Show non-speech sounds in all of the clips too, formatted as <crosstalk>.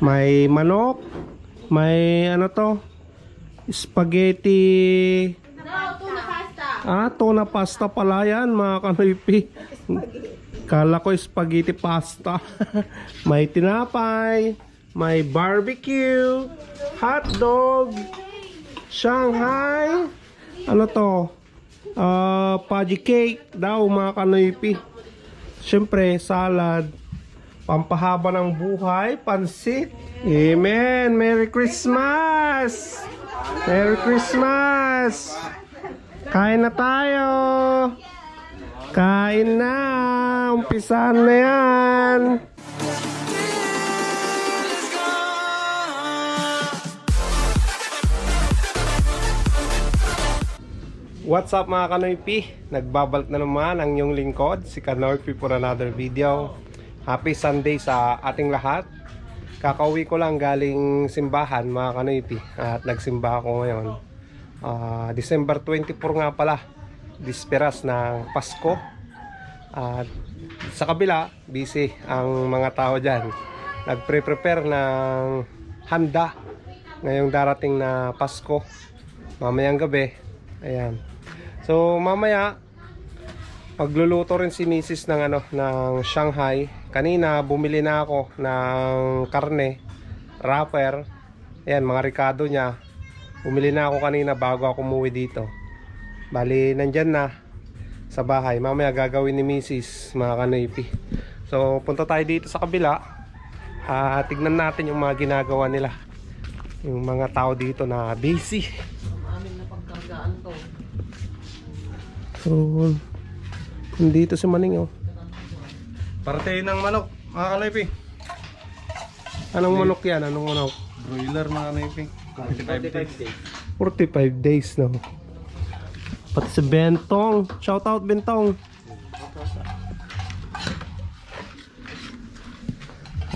May manok. May ano to? Spaghetti. No, tuna pasta. Ah, tuna pasta pala yan mga kanoypi. Kala ko spaghetti pasta. <laughs> may tinapay. May barbecue. Hot dog. Shanghai. Ano to? Ah, pudgy cake daw mga kanoypi. Siyempre, salad. Pampahaba ng buhay, pansit. Amen! Merry Christmas! Merry Christmas! Kain na tayo! Kain na! Umpisahan na yan! What's up mga Kanoypi? Nagbabalik na naman ang inyong lingkod, si Kanoypi for another video. Happy Sunday sa ating lahat. Kakauwi ko lang galing simbahan mga Kanoypi at nagsimba ako ngayon. Ah, December 24 nga pala, disperas ng Pasko. At sa kabila, busy ang mga tao dyan. Nagpre-prepare ng handa ngayong darating na Pasko. Mamayang gabi. Ayan. So mamaya pagluluto rin si Mrs. ng ano ng Shanghai. Kanina bumili na ako ng karne, wrapper. Ayan, mga ricado niya. Bumili na ako kanina bago ako umuwi dito. Bali, nandyan na sa bahay. Mamaya gagawin ni Mrs. mga kanoypi. So, punta tayo dito sa kabila. Ah, tignan natin yung mga ginagawa nila. Yung mga tao dito na busy. So, nandito si Maning oh. Parte ng manok, mga kanoypi. Anong manok yan? Anong manok? Broiler, mga kanoypi. 45 days. 45 days na. Pati si Bentong. Shout out Bentong.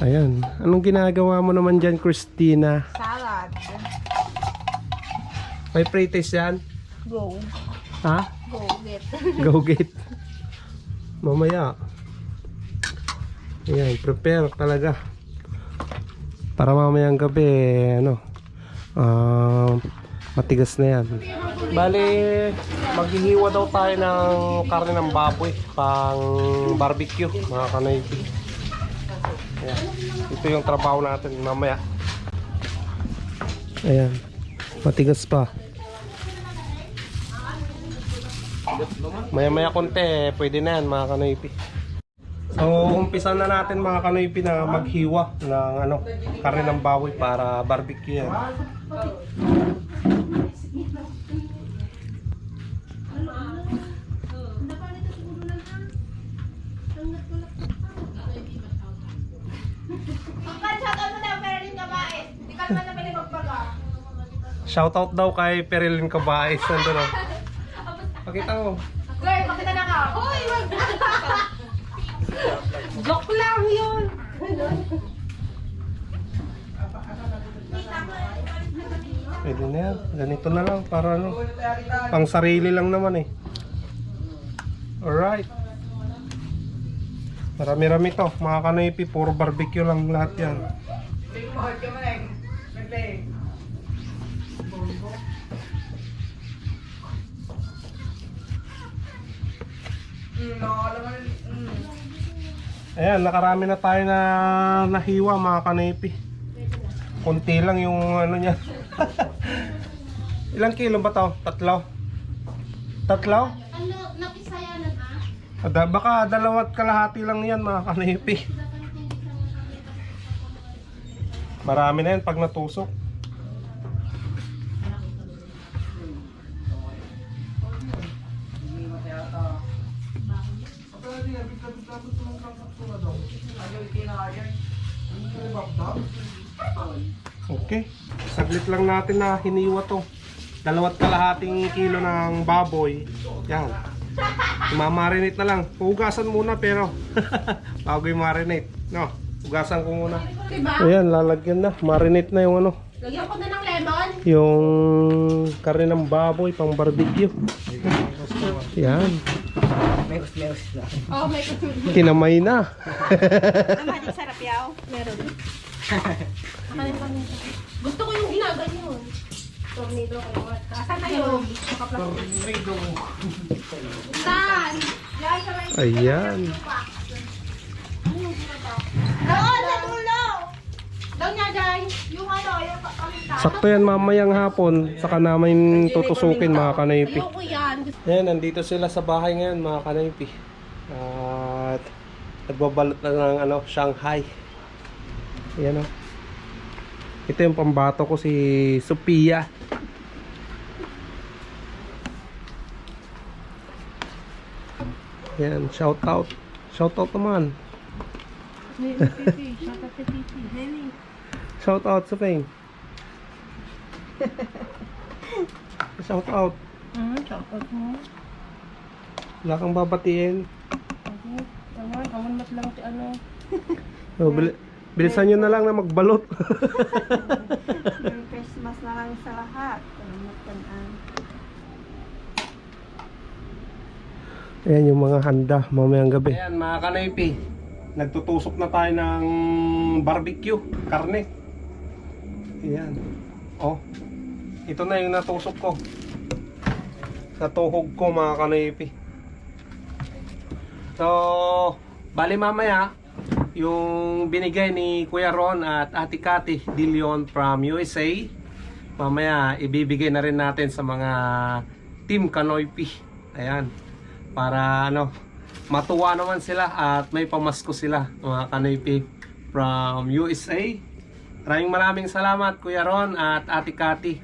Ayan. Anong ginagawa mo naman dyan, Christina? Salad. May pre-taste yan? Go. Ha? Go. Get. Go get. Mamaya. Ayan, prepare talaga. Para mamayang gabi, ano, ah, matigas na yan. Bali, maghihiwa daw tayo ng karne ng baboy pang barbecue, mga kanaypi. Ayan. Ito yung trabaho natin mamaya. Ayan, matigas pa. Maya maya konti, pwede na yan mga kanoypi. So, umpisa na natin mga kanoypi na maghiwa ng ano, karne ng baboy para barbecue yan. Shoutout daw, na kay Perilyn Cabaes. Nandun o. <laughs> Pakita mo. Girl, pakita na ka. Hoy, wag Pwede na yan. Ganito na lang para ano. Pang sarili lang naman eh. Alright. Marami-rami to. Mga kanoypi, puro barbecue lang lahat yan. Ayan, nakarami na tayo na nahiwa mga kanepi. Kunti lang yung ano niya. <laughs> Ilang kilo ba to? Tatlo? Tatlo? Ano, napisayanan ah? Ada, baka dalawat kalahati lang yan mga kanepi. Marami na yan pag natusok. Saglit lang natin na hiniwa to. Dalawat kalahating kilo ng baboy. Yan. Mamarinate na lang. Hugasan muna pero <laughs> bago yung marinate. No, hugasan ko muna. Diba? Ayan, lalagyan na. Marinate na yung ano, Lagyan ko na ng lemon. yung karne ng baboy pang barbecue. Yan. Oh, may kutsuri. Kinamay na. Naman, sarap yaw. Meron. Kami. <laughs> Gusto ko yung ginaganyan. Tornado kayo. Asan na yun? Tornado. Saan? Ayan. Doon, sa dulo! Doon niya, Jai. Yung ano, yung kakamita. Sakto yan mamayang hapon. Saka namin tutusukin mga kanaypi. Ayoko yan. Ayan, nandito sila sa bahay ngayon mga kanaypi. At nagbabalot na ng ano, Shanghai. Ayan o. Ito yung pambato ko si Sophia. Ayan, shout out. Shout out naman. <laughs> Shout out sa Peng. Shout out. Hmm, shoutout mo. Wala kang babatiin. Naman, awan lang si ano. Bil- <laughs> bilisan nyo na lang na magbalot. <laughs> Merry Christmas na lang sa lahat. Ayan yung mga handa mamayang gabi. Ayan mga kanaypi. Nagtutusok na tayo ng barbecue, karne. Ayan. Oh. Ito na yung natusok ko. Natuhog ko mga kanaypi. So, bali mamaya, yung binigay ni Kuya Ron at Ate Cathy Dilion from USA, mamaya ibibigay na rin natin sa mga Team Kanoypi. Ayan. Para ano, matuwa naman sila at may pamasko sila mga Kanoypi from USA. Maraming maraming salamat Kuya Ron at Ate Cathy.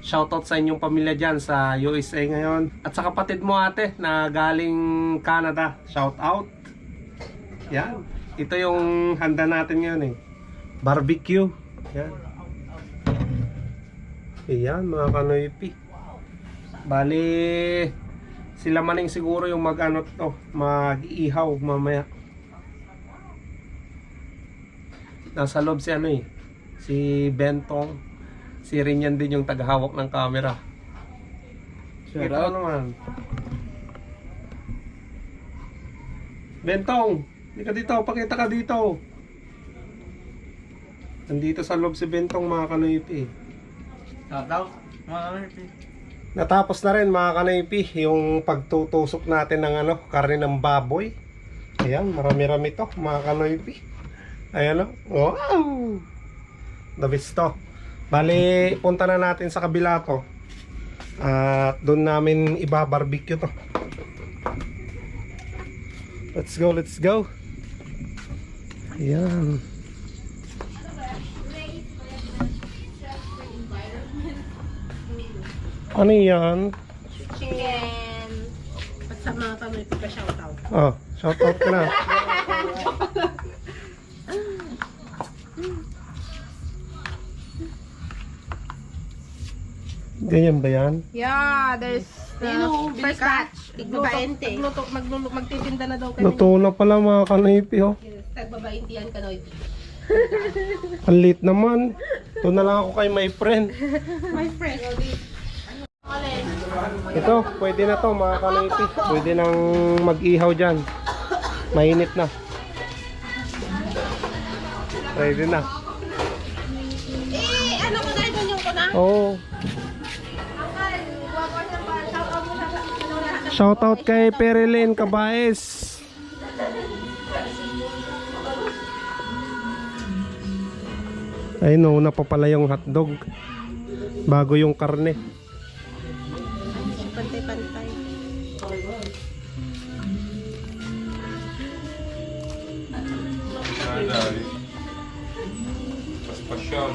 Shoutout sa inyong pamilya dyan sa USA ngayon. At sa kapatid mo ate na galing Canada. Shoutout. Yan. Ito yung handa natin ngayon eh. Barbecue. Yan. Ayan mga kanoypi. Bali, sila maning siguro yung mag ano to, mag-ihaw mamaya. Nasa loob si ano eh, si Bentong. Si Rinyan din yung tagahawak ng camera. Shout out naman. Bentong, hindi ka dito, pakita ka dito. Nandito sa loob si Bentong mga kanoypi. Shoutout. Mga kanaypi. Natapos na rin mga kanaypi yung pagtutusok natin ng ano, karne ng baboy. Ayan, marami-rami to mga kanaypi. Ayan o. Wow! The best to. Bali, punta na natin sa kabila to. At doon namin iba-barbecue to. Let's go, let's go. Ayan. Ano yan? Chicken. At sa mga kami, pa-shoutout. Oh, shout out ka na. Ganyan ba yan? Yeah, there's uh, first batch. Magluto, magluto, magtitinda na daw kami. Luto na pala mga kanipi oh. Tagbabaente yan ka, Noy. Ang late naman. Ito na lang ako kay my friend. My friend. Ito, pwede na to mga kanipi. Pwede nang mag-ihaw dyan. Mainit na. Ready na. Eh, ano ko na, doon yung ko na? Oo. Shoutout kay Perilyn Cabaes. Ay no, na pa pala yung hotdog. Bago yung karne. Pantay-pantay. Paspasyon.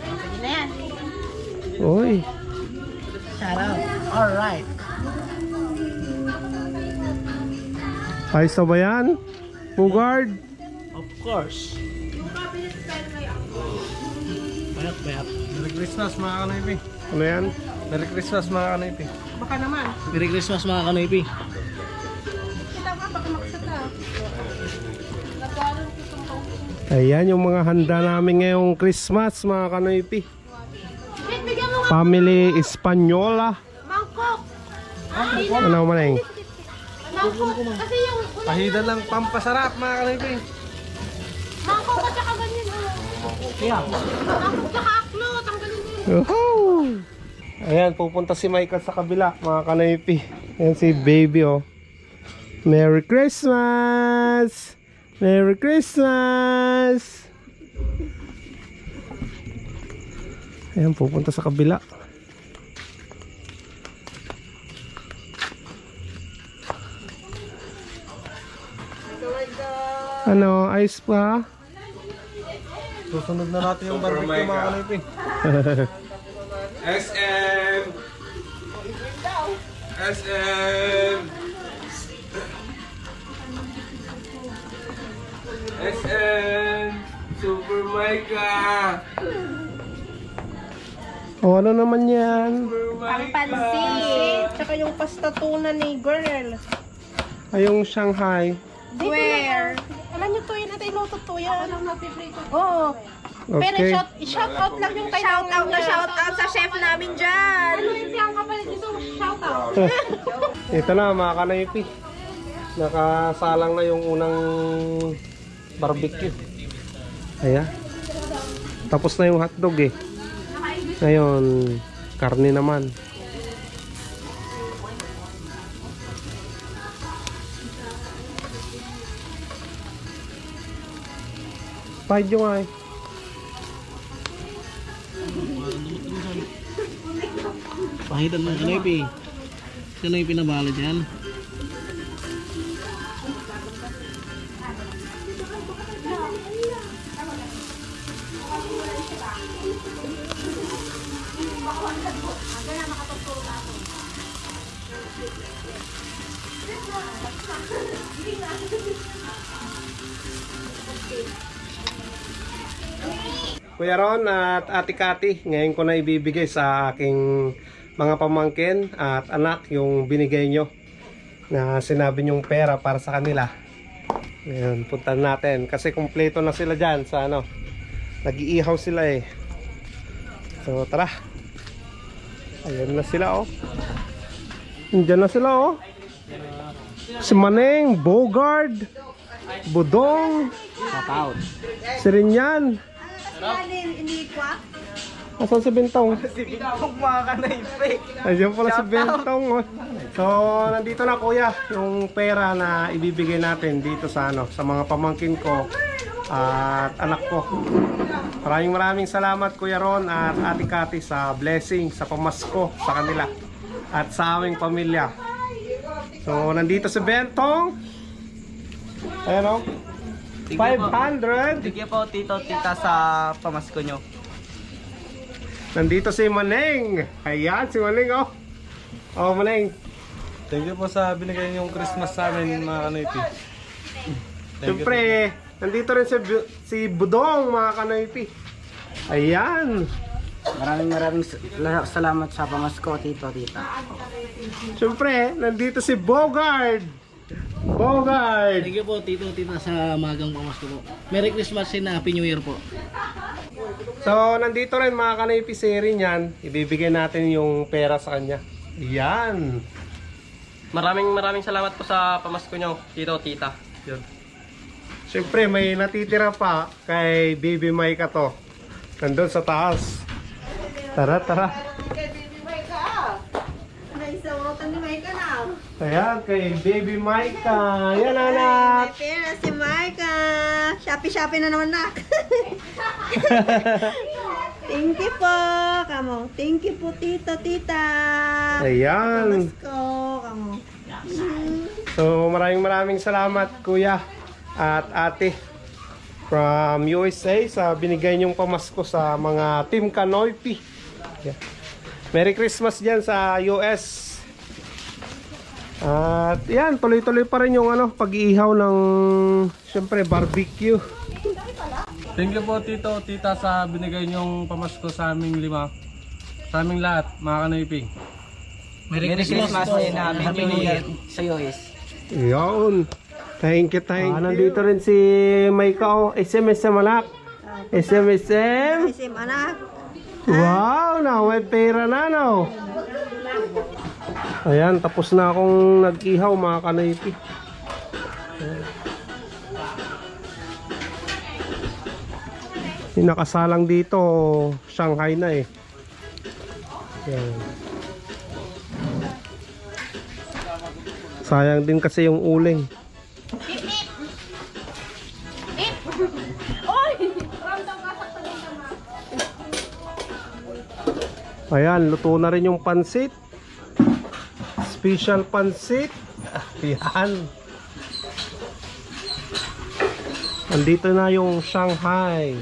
Pwede na yan. Oy, Shoutout. Alright. ayos na ba yan? Bugard? Of course. Bayat, bayat. Merry Christmas mga kanaypi. Ano yan? Merry Christmas mga kanaypi. Baka naman. Merry Christmas mga kanoypi. Kita ka, baka maksata. Ayan yung mga handa namin ngayong Christmas mga nga. Family Espanyola. Mangkok. Ano man eh? Kasi yung una, Pahida lang pampasarap mga kanoypi. mangkok at saka ganyan. oh. Kaya, Mangkok tsaka aklo, tanggalin mo yun. Woohoo! Ayan, pupunta si Michael sa kabila, mga kanaypi. Ayan si baby, oh. Merry Christmas! Merry Christmas! Ayan, pupunta sa kabila. Ano, ayos pa? Susunod na natin yung barbecue mga kanoypi. SM! SM! SM! Super Micah! <laughs> O ano naman yan? Ang pansit. Tsaka yung pasta tuna ni girl. Ay yung Shanghai. Where? Yun, at iluto to yan. Anong napiprito? Oo. Pero Okay. shout, shout out lang yung kay Shout out na shout out sa chef namin dyan. Ano yung tiyang kapalit dito? Shout out. <laughs> Ito na mga kanaypi. Nakasalang na yung unang barbecue. Ayan. Tapos na yung hotdog eh. Ngayon, karne naman. Pahid yung ay. pahidan ng kanoypi. Sino yung pinabalo dyan? Kuya Ron at Ate Kati, ngayon ko na ibibigay sa aking mga pamangkin at anak yung binigay nyo na sinabi nyong pera para sa kanila. Ngayon, puntan natin kasi kumpleto na sila dyan sa ano. Nag-iihaw sila eh. So tara. Ayan na sila oh. Diyan na sila oh. Si Maneng, Bogard, Budong, Shout out. si Rinyan. Asan si Bintong? Ayun pala si Bentong. oh. So, nandito na kuya yung pera na ibibigay natin dito sa ano, sa mga pamangkin ko at anak ko. Maraming maraming salamat Kuya Ron at Ate Kati sa blessing sa pamasko sa kanila at sa aming pamilya. So, nandito si Bentong. Ayan o. 500. Sige po, tito, tita, sa pamasko nyo. Nandito si Maneng. Ayan, si Maneng oh. Oh, Maneng. Thank you po sa binigay niyong Christmas sa amin mga kanoypi. Thank you. Siyempre, nandito rin si, Bu- si Budong, mga kanoypi. Ayan. Maraming maraming sal- salamat sa pamasko, tito, tita. Siyempre, nandito si Bogard. Bogard. Thank you po, Tito, Tita, sa magang pamasko po. Merry Christmas and Happy New Year po. So, nandito rin mga kanoypi si Rinyan. Ibibigay natin yung pera sa kanya. Ayan. Maraming maraming salamat po sa pamasko nyo, tito, tita. Yun. Siyempre, may natitira pa kay Baby Micah to. Nandun sa taas. Tara, tara. Naisawatan ni Micah na. Ayan, kay Baby Micah. Ayan, anak. Pera si Micah. Shopee-shopee na naman nak. <laughs> Thank you po. Kamo. Thank you po tito, tita. Ayan. Pamasko. Kamo. So, maraming maraming salamat, kuya at ate from USA sa binigay niyong pamasko sa mga Team Kanoypi. Yeah. Merry Christmas dyan sa US. At yan, tuloy-tuloy pa rin yung ano, pag-iihaw ng syempre barbecue. Thank you po tito, tita sa binigay niyong pamasko sa aming lima. Sa aming lahat, mga kanoypi. Merry, Merry Christmas po. and Happy New Year sa US. Yun. Thank you, thank you. nandito rin si Maika, oh. SMS anak. SMSM. Isim anak. Wow, na may pera na no. Ayan, tapos na akong nag-ihaw mga kanaypi. Ayan. Yung nakasalang dito, Shanghai na eh. Ayan. Sayang din kasi yung uling. Ayan, luto na rin yung pansit. Special pansit. Ayan. Andito na yung Shanghai.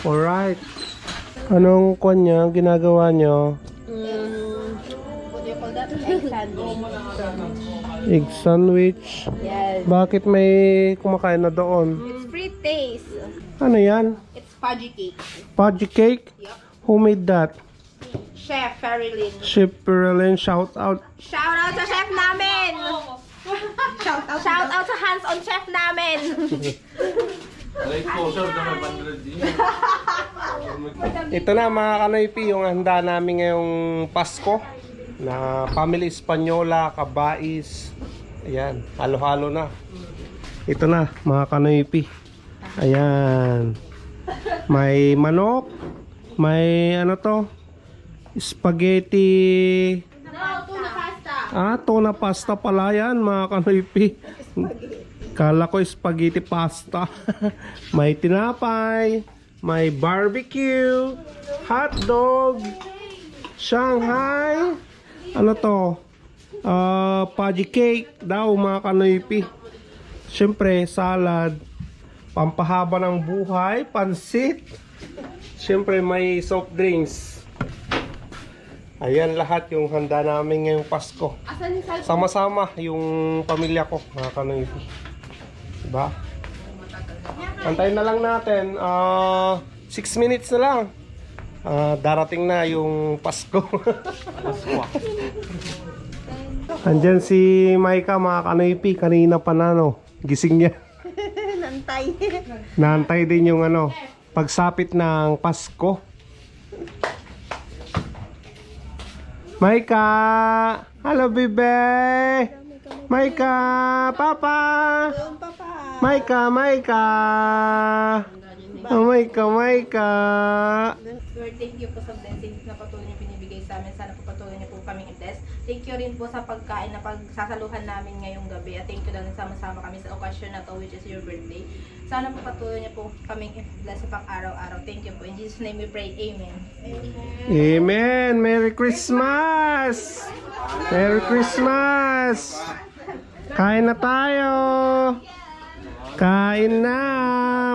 Alright. Anong kwan niya, ginagawa niyo? What do you call that? Egg sandwich. Egg sandwich. Yes. Bakit may kumakain na doon? It's free taste. Ano yan? It's fudgy cake. Fudgy cake? Yep. Who made that? Chef Ferilyn. Chef Perlin, shout out. Shout out sa chef namin! Shout out, Shout out sa hands-on chef namin! <laughs> Ito na mga kanoypi, yung handa namin ngayong Pasko na Family Espanyola, Kabais. Ayan, halo-halo na. Ito na mga kanoypi. Ayan. May manok, may ano to? Spaghetti. No, tuna pasta. Ah, tuna pasta pala yan mga kanoypi. Kala ko spaghetti pasta. <laughs> may tinapay, may barbecue, hot dog, Shanghai, ano to? Ah, pudgy cake daw mga kanoypi. Siyempre, salad, pampahaba ng buhay, pansit. Siyempre, may soft drinks. Ayan lahat yung handa namin ngayong Pasko. Sama-sama yung pamilya ko, mga kanoypi. Diba? Antayin na lang natin. 6 minutes na lang. Ah, darating na yung Pasko. <laughs> Andyan si Maika, mga kanoypi. Kanina pa na, no? Gising niya. <laughs> Nantay. Naantay din yung ano, pagsapit ng Pasko. Maika! Hello, bebe! Maika! Papa! Maika, Maika! Oh, Maika, Maika! Lord, thank you po sa blessings na patuloy niyo binibigay sa amin. Sana po patuloy niyo po kaming. Thank you rin po sa pagkain na pagsasaluhan namin ngayong gabi. At thank you na rin sama-sama kami sa okasyon na to which is your birthday. Sana po patuloy niyo po kaming i-bless sa pang-araw-araw. Thank you po. In Jesus' name we pray. Amen. Amen! Merry Christmas! Merry Christmas! Kain na tayo! Kain na!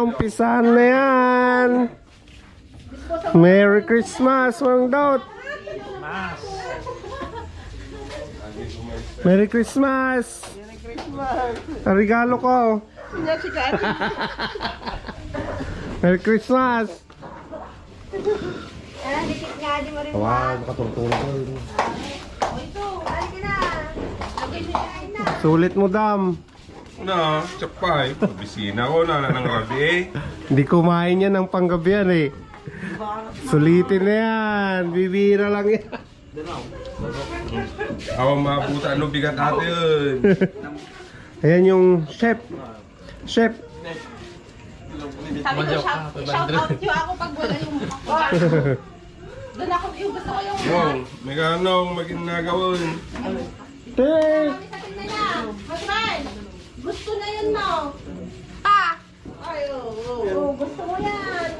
Umpisahan na yan! Merry Christmas, Mang Dot! Merry Christmas! Merry Christmas! Ang regalo ko! <laughs> Merry Christmas! Ah. Wow, makatulong ko. Na. Na. Sulit mo, Dam. Na, tsapay. Bisina ko na ng gabi. Hindi kumain yan ng panggabihan eh. Sulitin na yan. Bibira lang yan. Ako mabuta ano bigat atin. <laughs> Ayan yung chef. Chef. Sabi ko, shout, shout out ako pag wala yung mukha ko. <laughs> Doon ako, yung gusto ko yung Yo, may ganong! Sa tingnan niya. Husband, gusto na yun mo. Pa! Ay, oo, oo, gusto mo yan.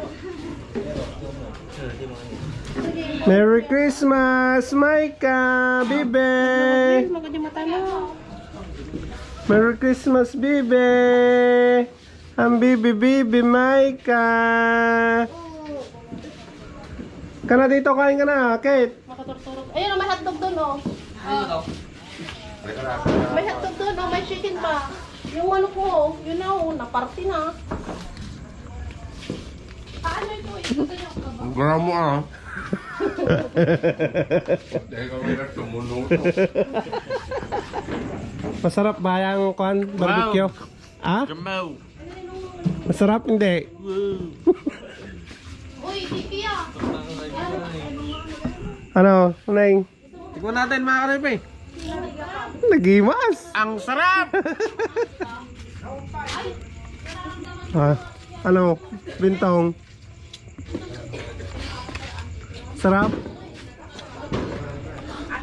Merry Christmas, Maika, Bibe! Merry Christmas, Bibe! Ang Bibi Bibi Maika! Kana dito, kain ka na, Kate. Makaturturog. Ayun, may hotdog doon, oh. Oh. May hotdog doon, oh. May chicken pa. Yung ano ko, oh. Yun na, oh. Naparty na. Paano ito? Ito niyo ka ba? Gara mo ah. <laughs> Masarap ba yung kwan, barbecue? Ah? Jamaw. Masarap hindi? Uy, ah. Ano, Neng? Tikman natin mga kanoypi. Nagimas! Ang sarap! <laughs> Ah, ano? Bintong. Sarap.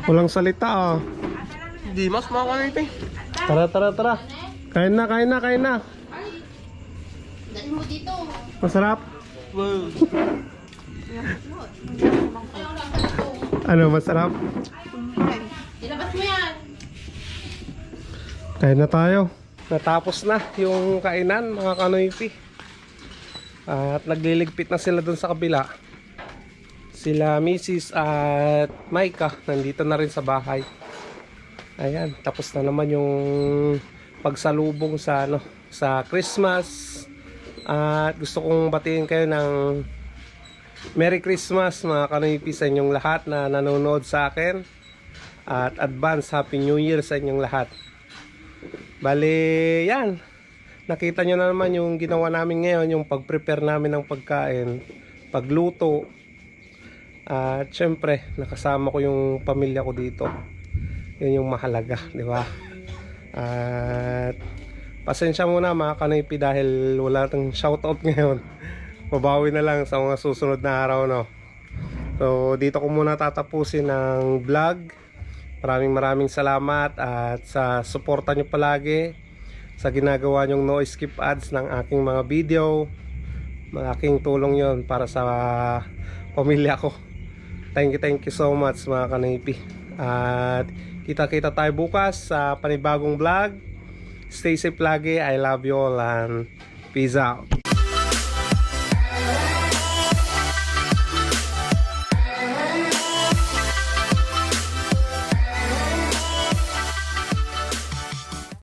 Walang salita ah. Di mas mga kanoypi. Tara, tara, tara. Kain na, kain na, kain na. Masarap. ano, masarap? Ilabas mo yan. Kain na tayo. Natapos na yung kainan, mga kanoypi. At nagliligpit na sila dun sa kabila. Sila Mrs. at Maika nandito na rin sa bahay. Ayan, tapos na naman yung pagsalubong sa ano, sa Christmas. At gusto kong batiin kayo ng Merry Christmas mga kanoypi sa inyong lahat na nanonood sa akin. At advance Happy New Year sa inyong lahat. Bali, yan. Nakita nyo na naman yung ginawa namin ngayon, yung pag-prepare namin ng pagkain, pagluto. At syempre, nakasama ko yung pamilya ko dito. Yun yung mahalaga, di ba? At pasensya muna mga kanipi dahil wala tang shoutout <laughs> ngayon. Mabawi na lang sa mga susunod na araw, no? So, dito ko muna tatapusin ang vlog. Maraming maraming salamat at sa suporta nyo palagi sa ginagawa nyong no skip ads ng aking mga video. Malaking tulong yon para sa pamilya ko. Thank you, thank you so much mga kanipi. At kita-kita tayo bukas sa panibagong vlog. Stay safe lagi. I love you all and peace out.